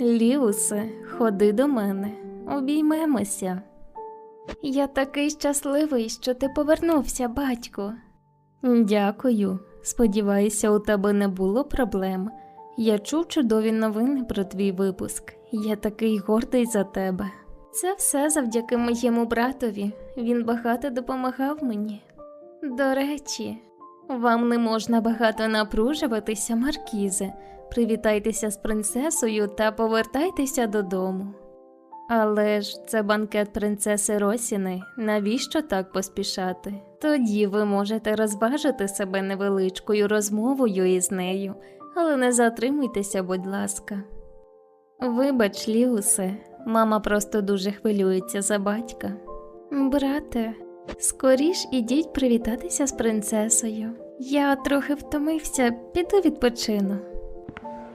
Ліусе, ходи до мене, обіймемося. Я такий щасливий, що ти повернувся, батько. Дякую. Сподіваюся, у тебе не було проблем. Я чув чудові новини про твій випуск. Я такий гордий за тебе. Це все завдяки моєму братові. Він багато допомагав мені. До речі, вам не можна багато напружуватися, Маркізе. Привітайтеся з принцесою та повертайтеся додому. Але ж це банкет принцеси Росіни. Навіщо так поспішати? Тоді ви можете розважити себе невеличкою розмовою із нею, але не затримуйтеся, будь ласка. Вибач, Ліусе, мама просто дуже хвилюється за батька. Брате, скоріш ідіть привітатися з принцесою. Я трохи втомився, піду відпочину.